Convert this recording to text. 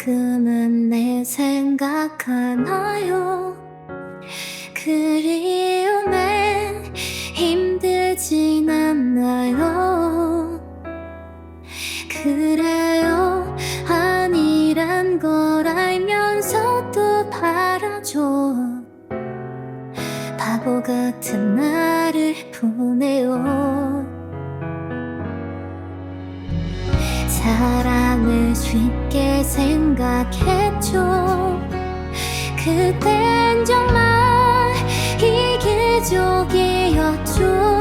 가끔은 내 생각하나요? 그리움엔 힘들진 않나요? 그래요? 아니란 걸 알면서도 바라줘 바보 같은 나를 보내요. 사랑 을 쉽게 생각했죠. 그땐 정말 이기적이었죠